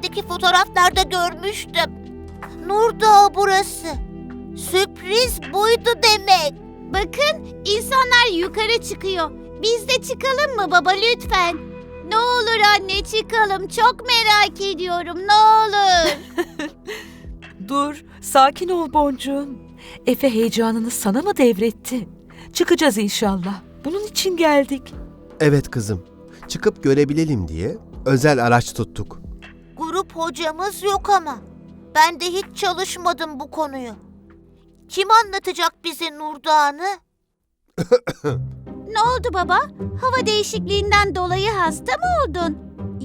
Dedemlerdeki fotoğraflarda görmüştüm. Nur Dağı burası. Sürpriz buydu demek. Bakın insanlar yukarı çıkıyor. Biz de çıkalım mı baba lütfen? Ne olur anne çıkalım. Çok merak ediyorum. Ne olur. Dur, sakin ol boncuğum. Efe heyecanını sana mı devretti? Çıkacağız inşallah. Bunun için geldik. Evet kızım. Çıkıp görebilelim diye özel araç tuttuk. Grup hocamız yok ama. Ben de hiç çalışmadım bu konuyu. Kim anlatacak bize Nur Dağı'nı? ne oldu baba? Hava değişikliğinden dolayı hasta mı oldun?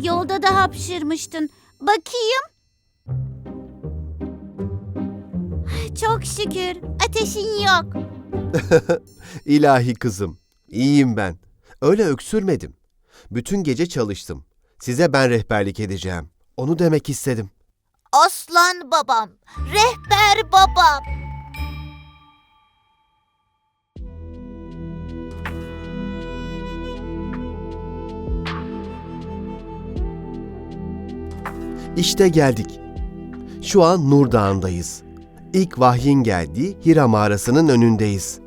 Yolda da hapşırmıştın. Bakayım. Çok şükür. Ateşin yok. İlahi kızım. İyiyim ben. Öyle öksürmedim. Bütün gece çalıştım. Size ben rehberlik edeceğim. Onu demek istedim. Aslan babam, rehber babam. İşte geldik. Şu an Nur Dağı'ndayız. İlk vahyin geldiği Hira mağarasının önündeyiz.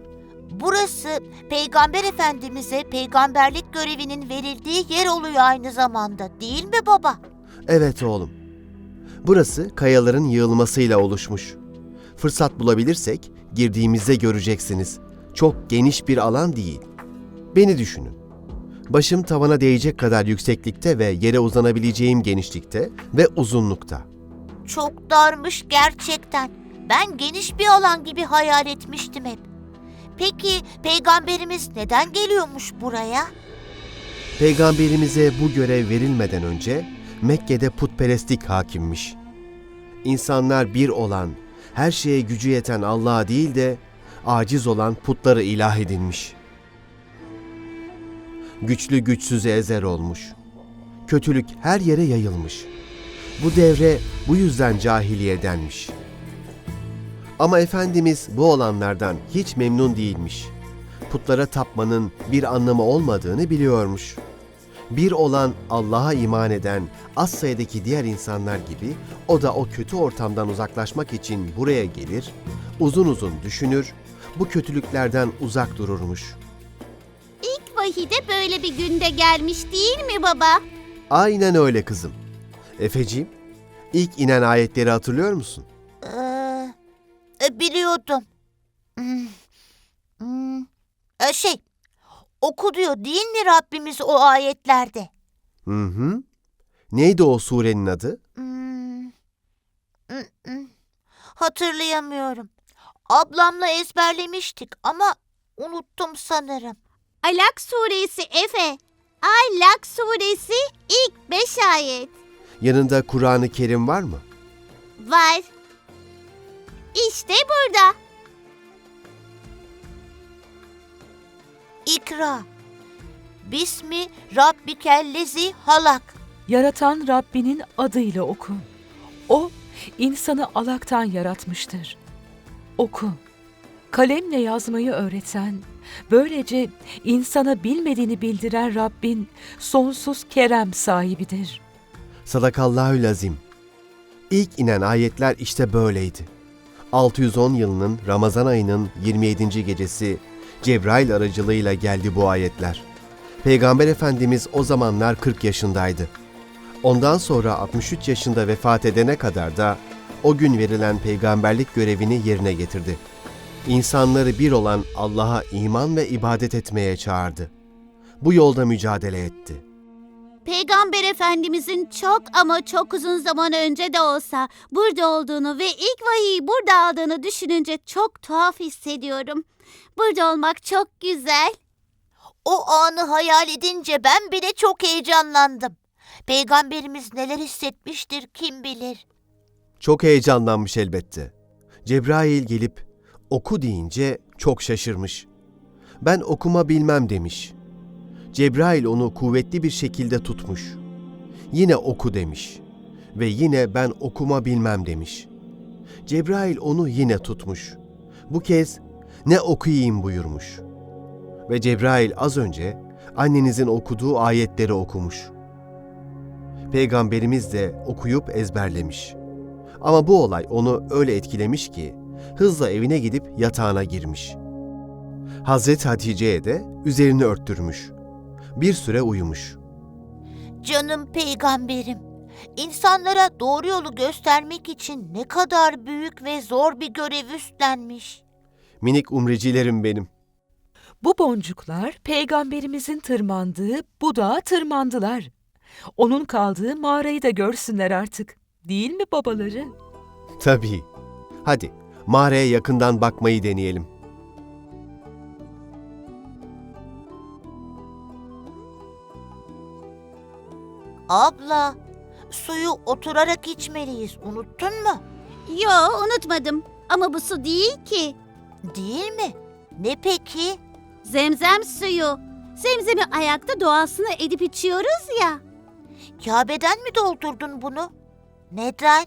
Burası Peygamber Efendimiz'e peygamberlik görevinin verildiği yer oluyor aynı zamanda değil mi baba? Evet oğlum. Burası kayaların yığılmasıyla oluşmuş. Fırsat bulabilirsek girdiğimizde göreceksiniz. Çok geniş bir alan değil. Beni düşünün. Başım tavana değecek kadar yükseklikte ve yere uzanabileceğim genişlikte ve uzunlukta. Çok darmış gerçekten. Ben geniş bir alan gibi hayal etmiştim hep. Peki peygamberimiz neden geliyormuş buraya? Peygamberimize bu görev verilmeden önce Mekke'de putperestlik hakimmiş. İnsanlar bir olan, her şeye gücü yeten Allah'a değil de aciz olan putları ilah edinmiş. Güçlü güçsüzü ezer olmuş. Kötülük her yere yayılmış. Bu devre bu yüzden cahiliye denmiş. Ama Efendimiz bu olanlardan hiç memnun değilmiş. Putlara tapmanın bir anlamı olmadığını biliyormuş. Bir olan Allah'a iman eden az sayıdaki diğer insanlar gibi o da o kötü ortamdan uzaklaşmak için buraya gelir, uzun uzun düşünür, bu kötülüklerden uzak dururmuş. İlk vahide böyle bir günde gelmiş değil mi baba? Aynen öyle kızım. Efeciğim, ilk inen ayetleri hatırlıyor musun? Ee, e, biliyordum. Hmm, hmm. E, şey, oku diyor değil mi Rabbimiz o ayetlerde? Hı hı. Neydi o surenin adı? Hmm. Hmm. Hatırlayamıyorum. Ablamla ezberlemiştik ama unuttum sanırım. Alak suresi Efe. Alak suresi ilk beş ayet. Yanında Kur'an-ı Kerim var mı? Var. İşte burada. İkra. Bismi Rabbikellezi halak. Yaratan Rabbinin adıyla oku. O, insanı alaktan yaratmıştır. Oku. Kalemle yazmayı öğreten, böylece insana bilmediğini bildiren Rabbin sonsuz kerem sahibidir. Sadakallahül azim. İlk inen ayetler işte böyleydi. 610 yılının Ramazan ayının 27. gecesi Cebrail aracılığıyla geldi bu ayetler. Peygamber Efendimiz o zamanlar 40 yaşındaydı. Ondan sonra 63 yaşında vefat edene kadar da o gün verilen peygamberlik görevini yerine getirdi. İnsanları bir olan Allah'a iman ve ibadet etmeye çağırdı. Bu yolda mücadele etti. Peygamber Efendimizin çok ama çok uzun zaman önce de olsa burada olduğunu ve ilk vahiyi burada aldığını düşününce çok tuhaf hissediyorum. Burada olmak çok güzel. O anı hayal edince ben bile çok heyecanlandım. Peygamberimiz neler hissetmiştir kim bilir. Çok heyecanlanmış elbette. Cebrail gelip oku deyince çok şaşırmış. Ben okuma bilmem demiş. Cebrail onu kuvvetli bir şekilde tutmuş. Yine oku demiş ve yine ben okuma bilmem demiş. Cebrail onu yine tutmuş. Bu kez ne okuyayım buyurmuş. Ve Cebrail az önce annenizin okuduğu ayetleri okumuş. Peygamberimiz de okuyup ezberlemiş. Ama bu olay onu öyle etkilemiş ki hızla evine gidip yatağına girmiş. Hazreti Hatice'ye de üzerini örttürmüş. Bir süre uyumuş. Canım peygamberim, insanlara doğru yolu göstermek için ne kadar büyük ve zor bir görev üstlenmiş. Minik umrecilerim benim. Bu boncuklar peygamberimizin tırmandığı bu dağa tırmandılar. Onun kaldığı mağarayı da görsünler artık. Değil mi babaları? Tabii. Hadi mağaraya yakından bakmayı deneyelim. Abla, suyu oturarak içmeliyiz, unuttun mu? Yo unutmadım ama bu su değil ki. Değil mi? Ne peki? Zemzem suyu. Zemzemi ayakta doğasını edip içiyoruz ya. Kabe'den mi doldurdun bunu? Neden?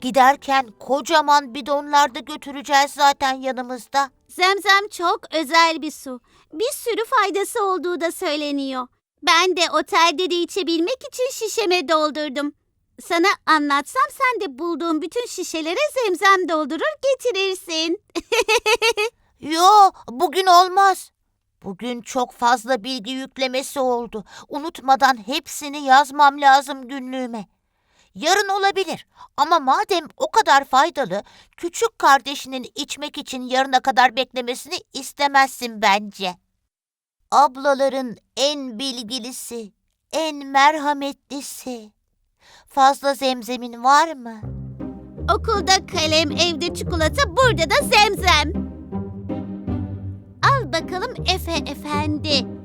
Giderken kocaman bidonlarda götüreceğiz zaten yanımızda. Zemzem çok özel bir su. Bir sürü faydası olduğu da söyleniyor. Ben de otelde de içebilmek için şişeme doldurdum. Sana anlatsam sen de bulduğun bütün şişelere zemzem doldurur getirirsin. Yo, bugün olmaz. Bugün çok fazla bilgi yüklemesi oldu. Unutmadan hepsini yazmam lazım günlüğüme. Yarın olabilir ama madem o kadar faydalı, küçük kardeşinin içmek için yarına kadar beklemesini istemezsin bence. Ablaların en bilgilisi, en merhametlisi. Fazla zemzemin var mı? Okulda kalem, evde çikolata, burada da zemzem. Al bakalım Efe Efendi.